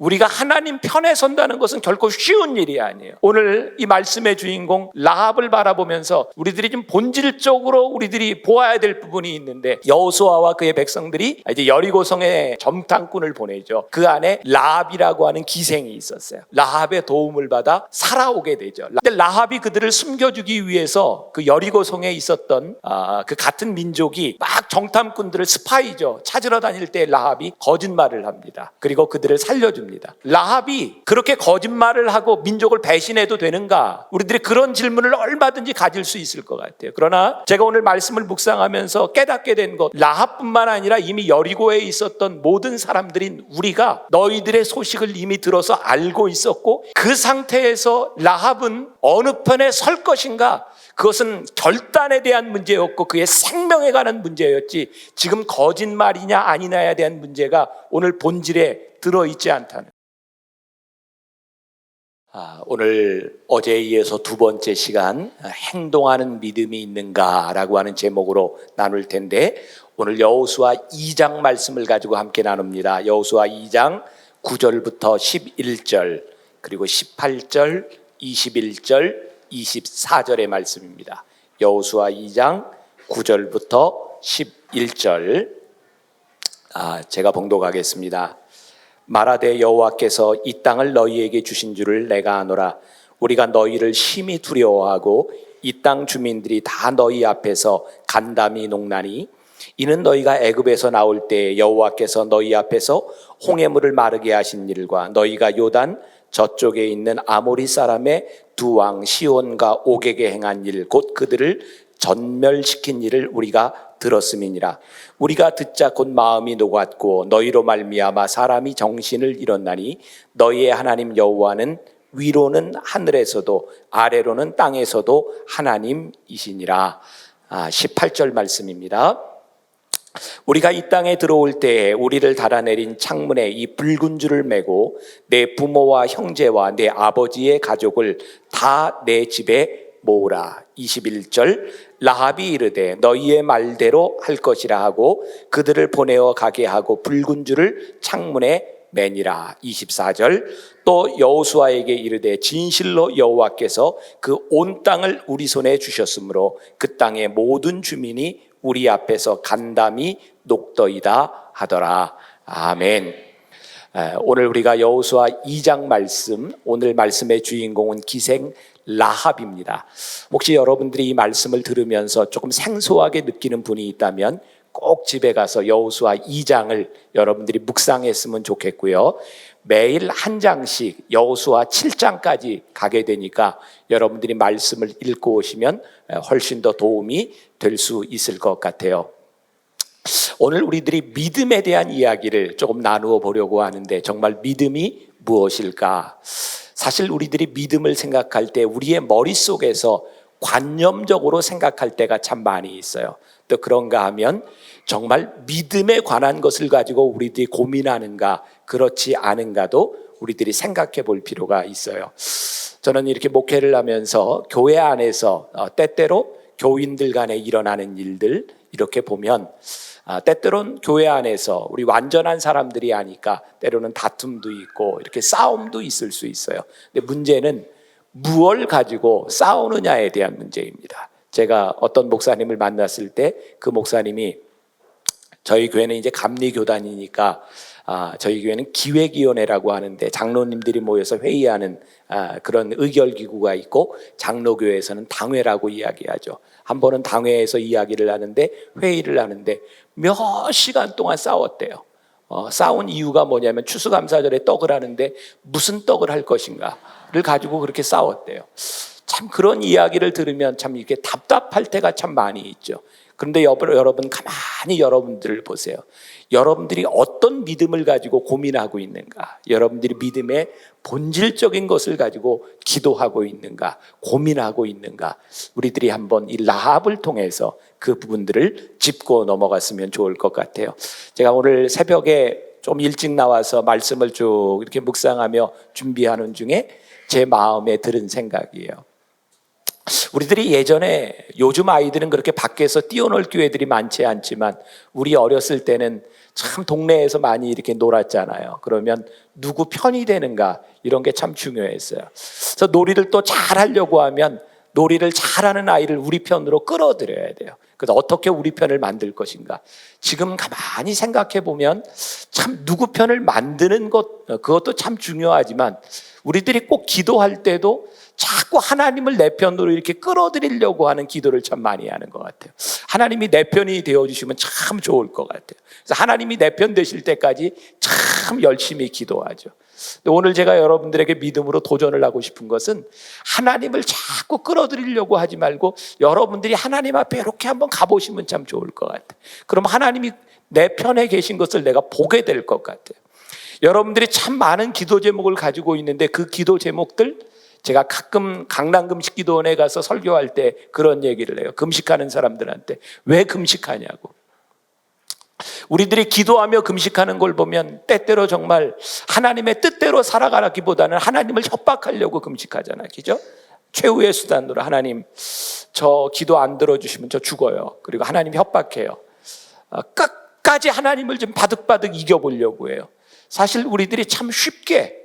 우리가 하나님 편에 선다는 것은 결코 쉬운 일이 아니에요. 오늘 이 말씀의 주인공 라합을 바라보면서 우리들이 좀 본질적으로 우리들이 보아야 될 부분이 있는데 여호수아와 그의 백성들이 이제 여리고성에 점탕꾼을 보내죠. 그 안에 라합이라고 하는 기생이 있었어요. 라합의 도움을 받아 살아오게 되죠. 근데 라합이 그들을 숨겨주기 위해서 그 여리고성에 있었던 아, 그 같은 민족이 막 정탐꾼들을 스파이죠. 찾으러 다닐 때 라합이 거짓말을 합니다. 그리고 그들을 살려줍니다. 라합이 그렇게 거짓말을 하고 민족을 배신해도 되는가? 우리들이 그런 질문을 얼마든지 가질 수 있을 것 같아요. 그러나 제가 오늘 말씀을 묵상하면서 깨닫게 된 것, 라합뿐만 아니라 이미 여리고에 있었던 모든 사람들인 우리가 너희들의 소식을 이미 들어서 알고 있었고 그 상태에서 라합은 어느 편에 설 것인가? 그것은 결단에 대한 문제였고 그의 생명에 관한 문제였지 지금 거짓말이냐 아니냐에 대한 문제가 오늘 본질에 들어있지 않다는. 아, 오늘 어제에 이어서 두 번째 시간 아, 행동하는 믿음이 있는가라고 하는 제목으로 나눌 텐데 오늘 여호수아 2장 말씀을 가지고 함께 나눕니다. 여호수아 2장 9절부터 11절 그리고 18절, 21절, 24절의 말씀입니다. 여호수아 2장 9절부터 11절 아, 제가 봉독하겠습니다. 말하되 여호와께서 이 땅을 너희에게 주신 줄을 내가 아노라 우리가 너희를 심히 두려워하고 이 땅 주민들이 다 너희 앞에서 간담이 농나니 이는 너희가 애굽에서 나올 때 여호와께서 너희 앞에서 홍해물을 마르게 하신 일과 너희가 요단 저쪽에 있는 아모리 사람의 두 왕 시온과 옥에게 행한 일 곧 그들을 전멸시킨 일을 우리가 들었음이니라 우리가 듣자 곧 마음이 녹았고 너희로 말미암아 사람이 정신을 잃었나니 너희의 하나님 여호와는 위로는 하늘에서도 아래로는 땅에서도 하나님이시니라 아, 18절 말씀입니다. 우리가 이 땅에 들어올 때에 우리를 달아내린 창문에 이 붉은 줄을 메고 내 부모와 형제와 내 아버지의 가족을 다 내 집에 모으라. 21절 라합이 이르되 너희의 말대로 할 것이라 하고 그들을 보내어 가게 하고 붉은 줄을 창문에 매니라. 24절 또 여호수아에게 이르되 진실로 여호와께서 그 온 땅을 우리 손에 주셨으므로 그 땅의 모든 주민이 우리 앞에서 간담이 녹더이다 하더라. 아멘. 에, 오늘 우리가 여호수아 2장 말씀, 오늘 말씀의 주인공은 기생 라합입니다. 혹시 여러분들이 이 말씀을 들으면서 조금 생소하게 느끼는 분이 있다면 꼭 집에 가서 여호수아 2장을 여러분들이 묵상했으면 좋겠고요. 매일 한 장씩 여호수아 7장까지 가게 되니까 여러분들이 말씀을 읽고 오시면 훨씬 더 도움이 될 수 있을 것 같아요. 오늘 우리들이 믿음에 대한 이야기를 조금 나누어 보려고 하는데 정말 믿음이 무엇일까? 사실 우리들이 믿음을 생각할 때 우리의 머릿속에서 관념적으로 생각할 때가 참 많이 있어요. 또 그런가 하면 정말 믿음에 관한 것을 가지고 우리들이 고민하는가 그렇지 않은가도 우리들이 생각해 볼 필요가 있어요. 저는 이렇게 목회를 하면서 교회 안에서 어, 때때로 교인들 간에 일어나는 일들 이렇게 보면 아, 때때론 교회 안에서 우리 완전한 사람들이 아니까 때로는 다툼도 있고 이렇게 싸움도 있을 수 있어요. 근데 문제는 무엇을 가지고 싸우느냐에 대한 문제입니다. 제가 어떤 목사님을 만났을 때 그 목사님이 저희 교회는 이제 감리교단이니까 아, 저희 교회는 기획위원회라고 하는데 장로님들이 모여서 회의하는 아, 그런 의결기구가 있고 장로교회에서는 당회라고 이야기하죠. 한 번은 당회에서 이야기를 하는데 회의를 하는데 몇 시간 동안 싸웠대요. 어, 싸운 이유가 뭐냐면 추수감사절에 떡을 하는데 무슨 떡을 할 것인가를 가지고 그렇게 싸웠대요. 참 그런 이야기를 들으면 참 이렇게 답답할 때가 참 많이 있죠. 그런데 여러분 가만히 여러분들을 보세요. 여러분들이 어떤 믿음을 가지고 고민하고 있는가? 여러분들이 믿음의 본질적인 것을 가지고 기도하고 있는가? 고민하고 있는가? 우리들이 한번 이 라합을 통해서 그 부분들을 짚고 넘어갔으면 좋을 것 같아요. 제가 오늘 새벽에 좀 일찍 나와서 말씀을 쭉 이렇게 묵상하며 준비하는 중에 제 마음에 들은 생각이에요. 우리들이 예전에 요즘 아이들은 그렇게 밖에서 뛰어놀 기회들이 많지 않지만 우리 어렸을 때는 참 동네에서 많이 이렇게 놀았잖아요. 그러면 누구 편이 되는가 이런 게 참 중요했어요. 그래서 놀이를 또 잘하려고 하면 놀이를 잘하는 아이를 우리 편으로 끌어들여야 돼요. 그래서 어떻게 우리 편을 만들 것인가? 지금 가만히 생각해 보면 참 누구 편을 만드는 것 그것도 참 중요하지만 우리들이 꼭 기도할 때도 자꾸 하나님을 내 편으로 이렇게 끌어들이려고 하는 기도를 참 많이 하는 것 같아요. 하나님이 내 편이 되어 주시면 참 좋을 것 같아요. 그래서 하나님이 내 편 되실 때까지 참 열심히 기도하죠. 오늘 제가 여러분들에게 믿음으로 도전을 하고 싶은 것은 하나님을 자꾸 끌어들이려고 하지 말고 여러분들이 하나님 앞에 이렇게 한번 가보시면 참 좋을 것 같아요. 그럼 하나님이 내 편에 계신 것을 내가 보게 될 것 같아요. 여러분들이 참 많은 기도 제목을 가지고 있는데 그 기도 제목들 제가 가끔 강남 금식 기도원에 가서 설교할 때 그런 얘기를 해요. 금식하는 사람들한테 왜 금식하냐고. 우리들이 기도하며 금식하는 걸 보면 때때로 정말 하나님의 뜻대로 살아가기보다는 하나님을 협박하려고 금식하잖아요. 그죠? 최후의 수단으로 하나님 저 기도 안 들어주시면 저 죽어요. 그리고 하나님 협박해요. 어, 끝까지 하나님을 좀 바득바득 이겨보려고 해요. 사실 우리들이 참 쉽게 아,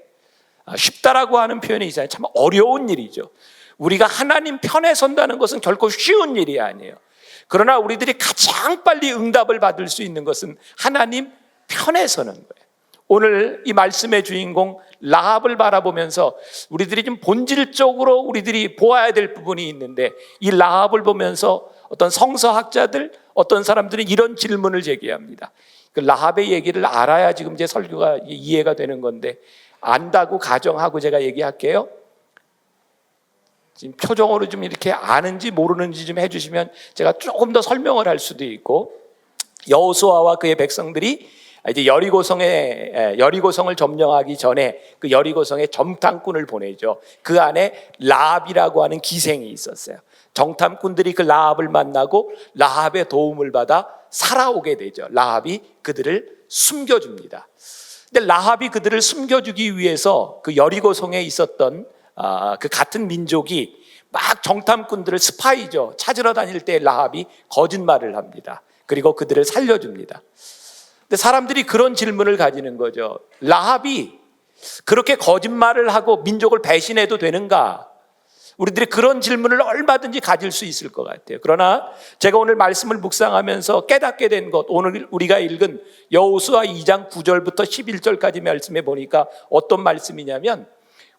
쉽다라고 하는 표현이 있잖아요. 참 어려운 일이죠. 우리가 하나님 편에 선다는 것은 결코 쉬운 일이 아니에요. 그러나 우리들이 가장 빨리 응답을 받을 수 있는 것은 하나님 편에 서는 거예요. 오늘 이 말씀의 주인공 라합을 바라보면서 우리들이 좀 본질적으로 우리들이 보아야 될 부분이 있는데 이 라합을 보면서 어떤 성서학자들 어떤 사람들은 이런 질문을 제기합니다. 그 라합의 얘기를 알아야 지금 제 설교가 이해가 되는 건데 안다고 가정하고 제가 얘기할게요. 지금 표정으로 좀 이렇게 아는지 모르는지 좀 해주시면 제가 조금 더 설명을 할 수도 있고 여호수아와 그의 백성들이 이제 여리고성에 여리고성을 점령하기 전에 그 여리고성에 정탐꾼을 보내죠. 그 안에 라합이라고 하는 기생이 있었어요. 정탐꾼들이 그 라합을 만나고 라합의 도움을 받아 살아오게 되죠. 라합이 그들을 숨겨줍니다. 근데 라합이 그들을 숨겨주기 위해서 그 여리고 성에 있었던 아, 그 같은 민족이 막 정탐꾼들을 스파이죠. 찾으러 다닐 때 라합이 거짓말을 합니다. 그리고 그들을 살려줍니다. 근데 사람들이 그런 질문을 가지는 거죠. 라합이 그렇게 거짓말을 하고 민족을 배신해도 되는가? 우리들이 그런 질문을 얼마든지 가질 수 있을 것 같아요. 그러나 제가 오늘 말씀을 묵상하면서 깨닫게 된 것, 오늘 우리가 읽은 여호수아 2장 9절부터 11절까지 말씀해 보니까 어떤 말씀이냐면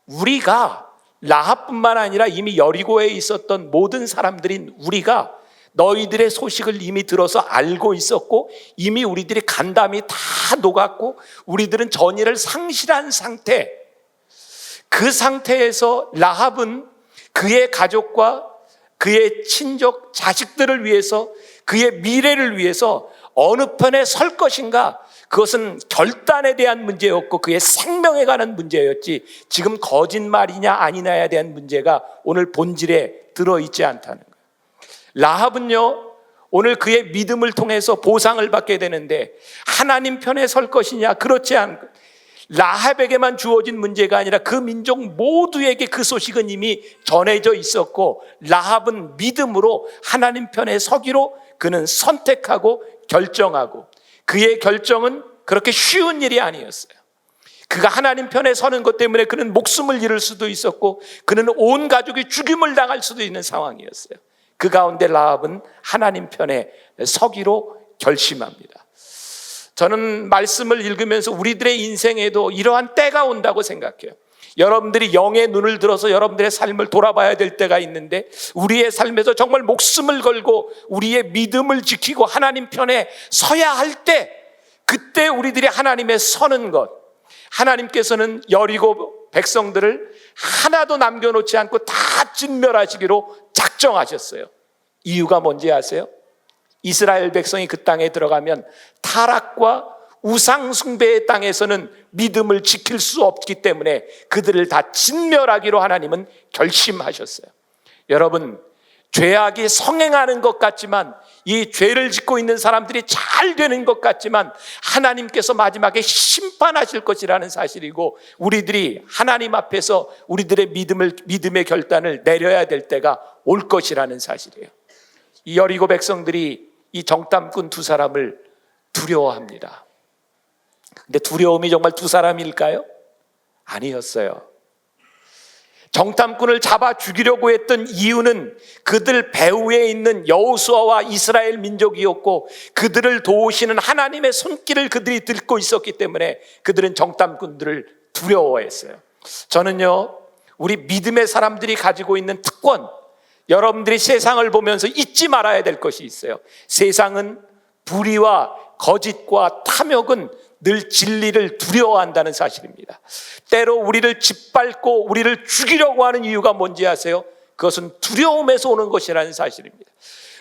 우리가 라합뿐만 아니라 이미 여리고에 있었던 모든 사람들인 우리가 너희들의 소식을 이미 들어서 알고 있었고 이미 우리들이 간담이 다 녹았고 우리들은 전의를 상실한 상태 그 상태에서 라합은 그의 가족과 그의 친족 자식들을 위해서 그의 미래를 위해서 어느 편에 설 것인가 그것은 결단에 대한 문제였고 그의 생명에 관한 문제였지 지금 거짓말이냐 아니냐에 대한 문제가 오늘 본질에 들어있지 않다는 거예요. 라합은요 오늘 그의 믿음을 통해서 보상을 받게 되는데 하나님 편에 설 것이냐 그렇지 않 라합에게만 주어진 문제가 아니라 그 민족 모두에게 그 소식은 이미 전해져 있었고 라합은 믿음으로 하나님 편에 서기로 그는 선택하고 결정하고 그의 결정은 그렇게 쉬운 일이 아니었어요. 그가 하나님 편에 서는 것 때문에 그는 목숨을 잃을 수도 있었고 그는 온 가족이 죽임을 당할 수도 있는 상황이었어요. 그 가운데 라합은 하나님 편에 서기로 결심합니다. 저는 말씀을 읽으면서 우리들의 인생에도 이러한 때가 온다고 생각해요. 여러분들이 영의 눈을 들어서 여러분들의 삶을 돌아봐야 될 때가 있는데 우리의 삶에서 정말 목숨을 걸고 우리의 믿음을 지키고 하나님 편에 서야 할 때 그때 우리들이 하나님의 서는 것 하나님께서는 여리고 백성들을 하나도 남겨놓지 않고 다 진멸하시기로 작정하셨어요. 이유가 뭔지 아세요? 이스라엘 백성이 그 땅에 들어가면 타락과 우상숭배의 땅에서는 믿음을 지킬 수 없기 때문에 그들을 다 진멸하기로 하나님은 결심하셨어요. 여러분, 죄악이 성행하는 것 같지만 이 죄를 짓고 있는 사람들이 잘 되는 것 같지만 하나님께서 마지막에 심판하실 것이라는 사실이고 우리들이 하나님 앞에서 우리들의 믿음을 믿음의 결단을 내려야 될 때가 올 것이라는 사실이에요. 이 여리고 백성들이 이 정탐꾼 두 사람을 두려워합니다. 근데 두려움이 정말 두 사람일까요? 아니었어요. 정탐꾼을 잡아 죽이려고 했던 이유는 그들 배후에 있는 여호수아와 이스라엘 민족이었고 그들을 도우시는 하나님의 손길을 그들이 들고 있었기 때문에 그들은 정탐꾼들을 두려워했어요. 저는요, 우리 믿음의 사람들이 가지고 있는 특권, 여러분들이 세상을 보면서 잊지 말아야 될 것이 있어요. 세상은 불의와 거짓과 탐욕은 늘 진리를 두려워한다는 사실입니다. 때로 우리를 짓밟고 우리를 죽이려고 하는 이유가 뭔지 아세요? 그것은 두려움에서 오는 것이라는 사실입니다.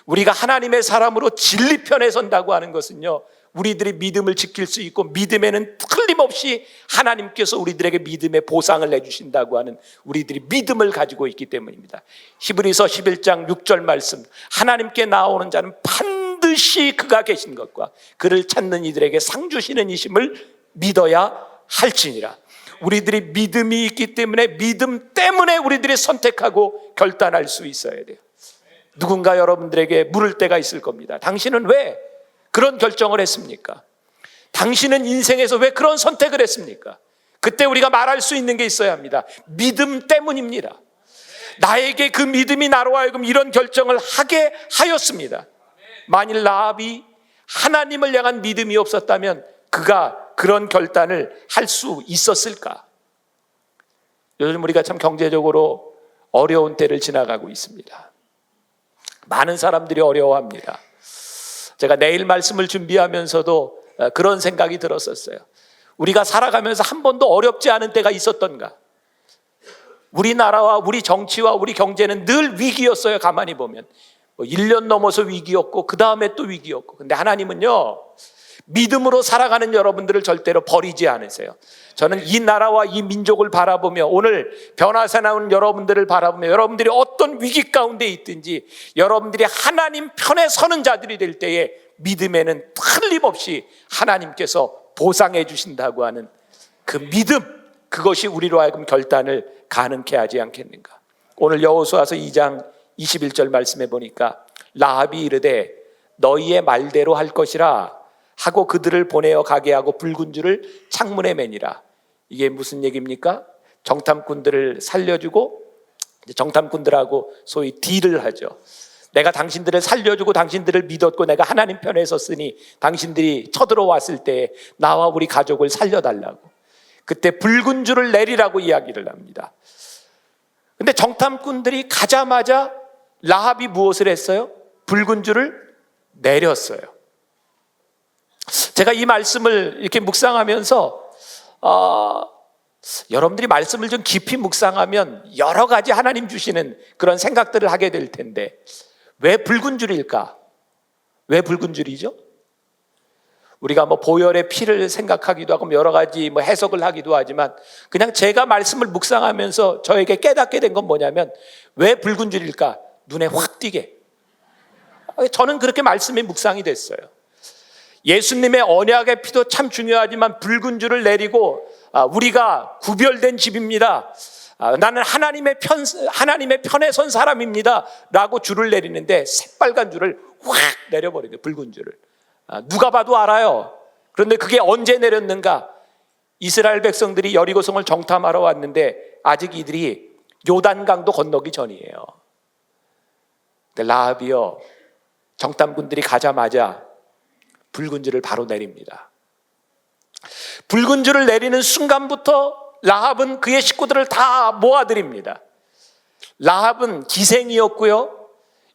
우리가 하나님의 사람으로 진리 편에 선다고 하는 것은요. 우리들이 믿음을 지킬 수 있고 믿음에는 틀림없이 하나님께서 우리들에게 믿음의 보상을 내주신다고 하는 우리들이 믿음을 가지고 있기 때문입니다. 히브리서 11장 6절 말씀 하나님께 나오는 자는 반드시 그가 계신 것과 그를 찾는 이들에게 상 주시는 이심을 믿어야 할지니라. 우리들이 믿음이 있기 때문에 믿음 때문에 우리들이 선택하고 결단할 수 있어야 돼요. 누군가 여러분들에게 물을 때가 있을 겁니다. 당신은 왜 그런 결정을 했습니까? 당신은 인생에서 왜 그런 선택을 했습니까? 그때 우리가 말할 수 있는 게 있어야 합니다. 믿음 때문입니다. 나에게 그 믿음이 나로 하여금 이런 결정을 하게 하였습니다. 만일 라합이 하나님을 향한 믿음이 없었다면 그가 그런 결단을 할 수 있었을까? 요즘 우리가 참 경제적으로 어려운 때를 지나가고 있습니다. 많은 사람들이 어려워합니다. 제가 내일 말씀을 준비하면서도 어, 그런 생각이 들었었어요. 우리가 살아가면서 한 번도 어렵지 않은 때가 있었던가? 우리나라와 우리 정치와 우리 경제는 늘 위기였어요. 가만히 보면. 1년 넘어서 위기였고, 그 다음에 또 위기였고. 근데 하나님은요, 믿음으로 살아가는 여러분들을 절대로 버리지 않으세요. 저는 이 나라와 이 민족을 바라보며 오늘 변화사 나온 여러분들을 바라보며 여러분들이 어떤 위기 가운데 있든지 여러분들이 하나님 편에 서는 자들이 될 때에 믿음에는 틀림없이 하나님께서 보상해 주신다고 하는 그 믿음 그것이 우리로 하여금 결단을 가능케 하지 않겠는가. 오늘 여호수아서 2장 21절 말씀해 보니까 라합이 이르되 너희의 말대로 할 것이라 하고 그들을 보내어 가게 하고 붉은 줄을 창문에 매니라. 이게 무슨 얘기입니까? 정탐꾼들을 살려주고 정탐꾼들하고 소위 딜을 하죠. 내가 당신들을 살려주고 당신들을 믿었고 내가 하나님 편에 섰으니 당신들이 쳐들어왔을 때 나와 우리 가족을 살려달라고. 그때 붉은 줄을 내리라고 이야기를 합니다. 근데 정탐꾼들이 가자마자 라합이 무엇을 했어요? 붉은 줄을 내렸어요. 제가 이 말씀을 이렇게 묵상하면서 어, 여러분들이 말씀을 좀 깊이 묵상하면 여러 가지 하나님 주시는 그런 생각들을 하게 될 텐데 왜 붉은 줄일까? 왜 붉은 줄이죠? 우리가 뭐 보혈의 피를 생각하기도 하고 여러 가지 뭐 해석을 하기도 하지만 그냥 제가 말씀을 묵상하면서 저에게 깨닫게 된 건 뭐냐면 왜 붉은 줄일까? 눈에 확 띄게. 저는 그렇게 말씀이 묵상이 됐어요. 예수님의 언약의 피도 참 중요하지만 붉은 줄을 내리고 아, 우리가 구별된 집입니다. 아, 나는 하나님의 편 하나님의 편에 선 사람입니다라고 줄을 내리는데 새빨간 줄을 확 내려버리네 붉은 줄을 아, 누가 봐도 알아요. 그런데 그게 언제 내렸는가? 이스라엘 백성들이 여리고성을 정탐하러 왔는데 아직 이들이 요단강도 건너기 전이에요. 라합이요 정탐꾼들이 가자마자 붉은 줄을 바로 내립니다. 붉은 줄을 내리는 순간부터 라합은 그의 식구들을 다 모아드립니다. 라합은 기생이었고요.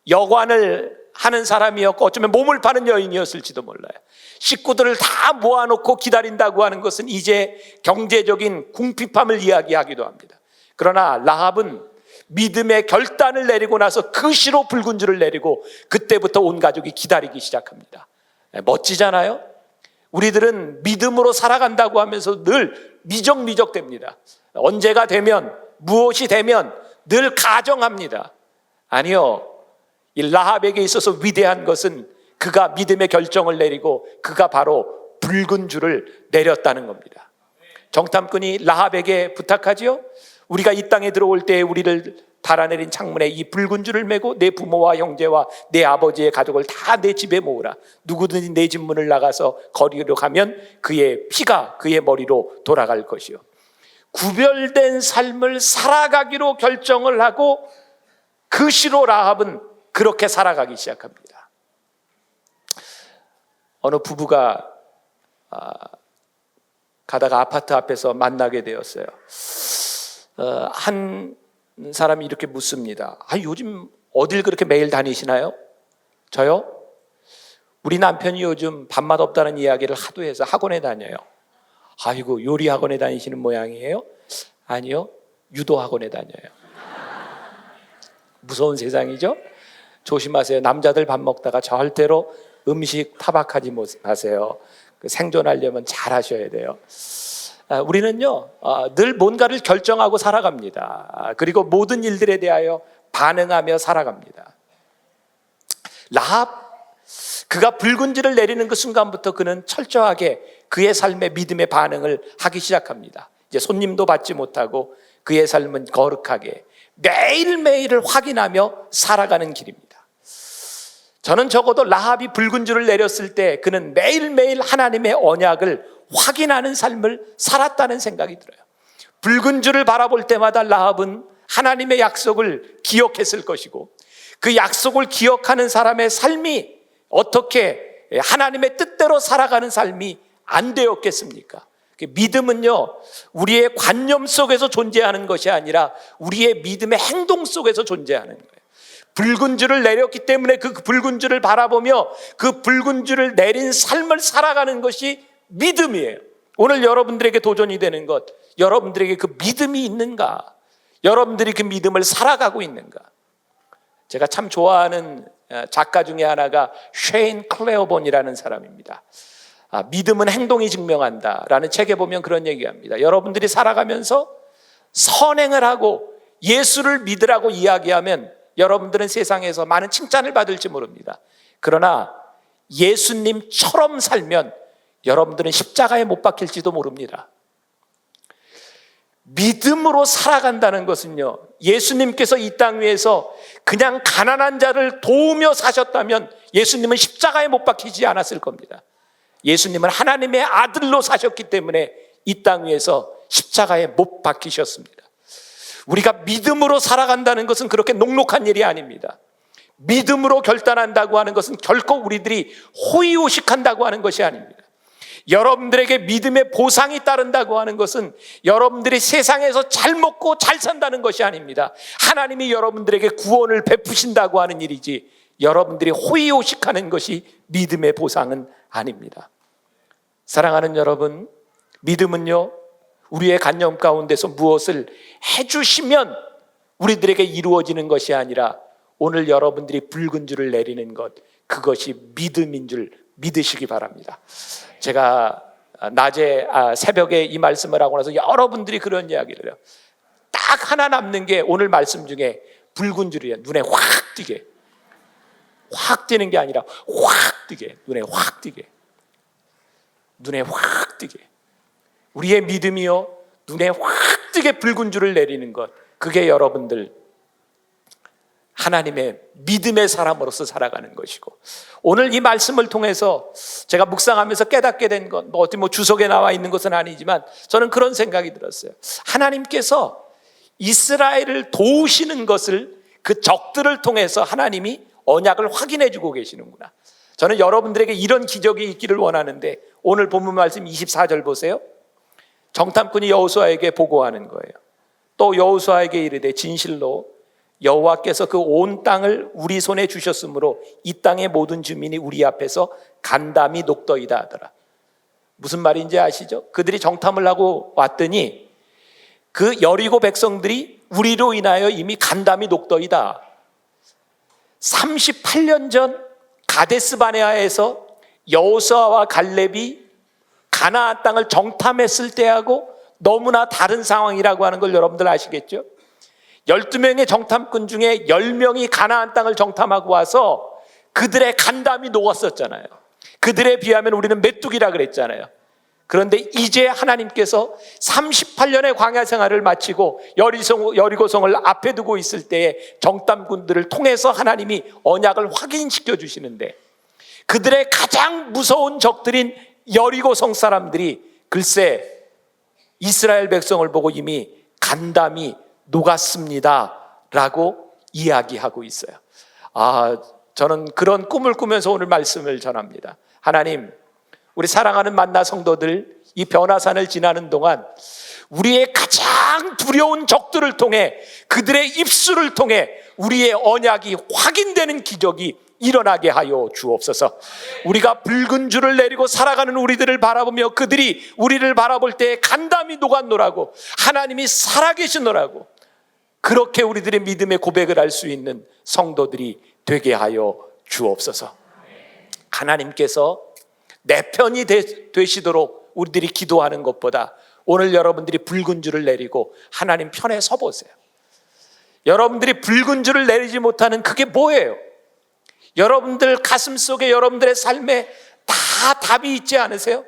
여관을 하는 사람이었고 어쩌면 몸을 파는 여인이었을지도 몰라요. 식구들을 다 모아놓고 기다린다고 하는 것은 이제 경제적인 궁핍함을 이야기하기도 합니다. 그러나 라합은 믿음의 결단을 내리고 나서 그 시로 붉은 줄을 내리고 그때부터 온 가족이 기다리기 시작합니다. 네, 멋지잖아요? 우리들은 믿음으로 살아간다고 하면서 늘 미적미적 됩니다. 언제가 되면, 무엇이 되면 늘 가정합니다. 아니요. 이 라합에게 있어서 위대한 것은 그가 믿음의 결정을 내리고 그가 바로 붉은 줄을 내렸다는 겁니다. 정탐꾼이 라합에게 부탁하지요. 우리가 이 땅에 들어올 때 우리를 달아내린 창문에 이 붉은 줄을 메고 내 부모와 형제와 내 아버지의 가족을 다 내 집에 모으라. 누구든지 내 집 문을 나가서 거리로 가면 그의 피가 그의 머리로 돌아갈 것이요. 구별된 삶을 살아가기로 결정을 하고 그 시로 라합은 그렇게 살아가기 시작합니다. 어느 부부가 아, 가다가 아파트 앞에서 만나게 되었어요. 어, 한 사람이 이렇게 묻습니다. 아, 요즘 어딜 그렇게 매일 다니시나요? 저요? 우리 남편이 요즘 밥맛 없다는 이야기를 하도 해서 학원에 다녀요. 아이고, 요리 학원에 다니시는 모양이에요? 아니요, 유도 학원에 다녀요. 무서운 세상이죠? 조심하세요. 남자들 밥 먹다가 절대로 음식 타박하지 마세요. 그 생존하려면 잘 하셔야 돼요. 아, 우리는요, 아, 늘 뭔가를 결정하고 살아갑니다. 아, 그리고 모든 일들에 대하여 반응하며 살아갑니다. 라합, 그가 붉은지를 내리는 그 순간부터 그는 철저하게 그의 삶의 믿음의 반응을 하기 시작합니다. 이제 손님도 받지 못하고 그의 삶은 거룩하게 매일매일을 확인하며 살아가는 길입니다. 저는 적어도 라합이 붉은 줄을 내렸을 때 그는 매일매일 하나님의 언약을 확인하는 삶을 살았다는 생각이 들어요. 붉은 줄을 바라볼 때마다 라합은 하나님의 약속을 기억했을 것이고 그 약속을 기억하는 사람의 삶이 어떻게 하나님의 뜻대로 살아가는 삶이 안 되었겠습니까? 믿음은요, 우리의 관념 속에서 존재하는 것이 아니라 우리의 믿음의 행동 속에서 존재하는 거예요. 붉은 줄을 내렸기 때문에 그 붉은 줄을 바라보며 그 붉은 줄을 내린 삶을 살아가는 것이 믿음이에요. 오늘 여러분들에게 도전이 되는 것, 여러분들에게 그 믿음이 있는가? 여러분들이 그 믿음을 살아가고 있는가? 제가 참 좋아하는 어, 작가 중에 하나가 쉐인 클레어본이라는 사람입니다. 아, 믿음은 행동이 증명한다 라는 책에 보면 그런 얘기 합니다. 여러분들이 살아가면서 선행을 하고 예수를 믿으라고 이야기하면 여러분들은 세상에서 많은 칭찬을 받을지 모릅니다. 그러나 예수님처럼 살면 여러분들은 십자가에 못 박힐지도 모릅니다. 믿음으로 살아간다는 것은요, 예수님께서 이 땅 위에서 그냥 가난한 자를 도우며 사셨다면 예수님은 십자가에 못 박히지 않았을 겁니다. 예수님은 하나님의 아들로 사셨기 때문에 이 땅 위에서 십자가에 못 박히셨습니다. 우리가 믿음으로 살아간다는 것은 그렇게 녹록한 일이 아닙니다. 믿음으로 결단한다고 하는 것은 결코 우리들이 호의호식한다고 하는 것이 아닙니다. 여러분들에게 믿음의 보상이 따른다고 하는 것은 여러분들이 세상에서 잘 먹고 잘 산다는 것이 아닙니다. 하나님이 여러분들에게 구원을 베푸신다고 하는 일이지 여러분들이 호의호식하는 것이 믿음의 보상은 아닙니다. 사랑하는 여러분, 믿음은요, 우리의 간념 가운데서 무엇을 해주시면 우리들에게 이루어지는 것이 아니라 오늘 여러분들이 붉은 줄을 내리는 것, 그것이 믿음인 줄 믿으시기 바랍니다. 제가 낮에 아, 새벽에 이 말씀을 하고 나서 여러분들이 그런 이야기를 해요. 딱 하나 남는 게 오늘 말씀 중에 붉은 줄이에요. 눈에 확 띄게. 확 띄는 게 아니라 확 띄게. 눈에 확 띄게. 눈에 확 띄게. 우리의 믿음이요 눈에 확 뜨게 붉은 줄을 내리는 것 그게 여러분들 하나님의 믿음의 사람으로서 살아가는 것이고 오늘 이 말씀을 통해서 제가 묵상하면서 깨닫게 된 것, 뭐 어디 뭐 주석에 나와 있는 것은 아니지만 저는 그런 생각이 들었어요. 하나님께서 이스라엘을 도우시는 것을 그 적들을 통해서 하나님이 언약을 확인해 주고 계시는구나. 저는 여러분들에게 이런 기적이 있기를 원하는데 오늘 본문 말씀 24절 보세요. 정탐꾼이 여호수아에게 보고하는 거예요. 또 여호수아에게 이르되 진실로 여호와께서 그 온 땅을 우리 손에 주셨으므로 이 땅의 모든 주민이 우리 앞에서 간담이 녹더이다 하더라. 무슨 말인지 아시죠? 그들이 정탐을 하고 왔더니 그 여리고 백성들이 우리로 인하여 이미 간담이 녹더이다. 38년 전 가데스 바네아에서 여호수아와 갈렙이 가나안 땅을 정탐했을 때하고 너무나 다른 상황이라고 하는 걸 여러분들 아시겠죠? 12명의 정탐꾼 중에 10명이 가나안 땅을 정탐하고 와서 그들의 간담이 녹았었잖아요. 그들에 비하면 우리는 메뚜기라 그랬잖아요. 그런데 이제 하나님께서 38년의 광야 생활을 마치고 여리성, 여리고성을 앞에 두고 있을 때에 정탐꾼들을 통해서 하나님이 언약을 확인시켜 주시는데 그들의 가장 무서운 적들인 여리고성 사람들이 글쎄 이스라엘 백성을 보고 이미 간담이 녹았습니다. 라고 이야기하고 있어요. 아, 저는 그런 꿈을 꾸면서 오늘 말씀을 전합니다. 하나님, 우리 사랑하는 만나 성도들 이 변화산을 지나는 동안 우리의 가장 두려운 적들을 통해 그들의 입술을 통해 우리의 언약이 확인되는 기적이 일어나게 하여 주옵소서. 우리가 붉은 줄을 내리고 살아가는 우리들을 바라보며 그들이 우리를 바라볼 때 간담이 녹았노라고 하나님이 살아계시노라고 그렇게 우리들의 믿음의 고백을 할 수 있는 성도들이 되게 하여 주옵소서. 하나님께서 내 편이 되, 되시도록 우리들이 기도하는 것보다 오늘 여러분들이 붉은 줄을 내리고 하나님 편에 서 보세요. 여러분들이 붉은 줄을 내리지 못하는 그게 뭐예요? 여러분들 가슴 속에 여러분들의 삶에 다 답이 있지 않으세요?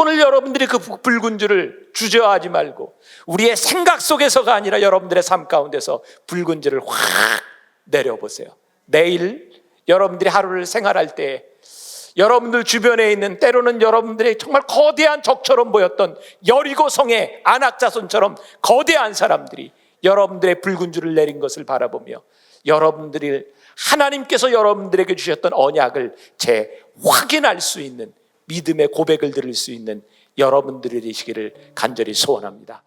오늘 여러분들이 그 붉은 줄을 주저하지 말고 우리의 생각 속에서가 아니라 여러분들의 삶 가운데서 붉은 줄을 확 내려보세요. 내일 여러분들이 하루를 생활할 때 여러분들 주변에 있는 때로는 여러분들의 정말 거대한 적처럼 보였던 여리고 성의 안악자손처럼 거대한 사람들이 여러분들의 붉은 줄을 내린 것을 바라보며 여러분들이 하나님께서 여러분들에게 주셨던 언약을 재 확인할 수 있는 믿음의 고백을 드릴 수 있는 여러분들이 되시기를 간절히 소원합니다.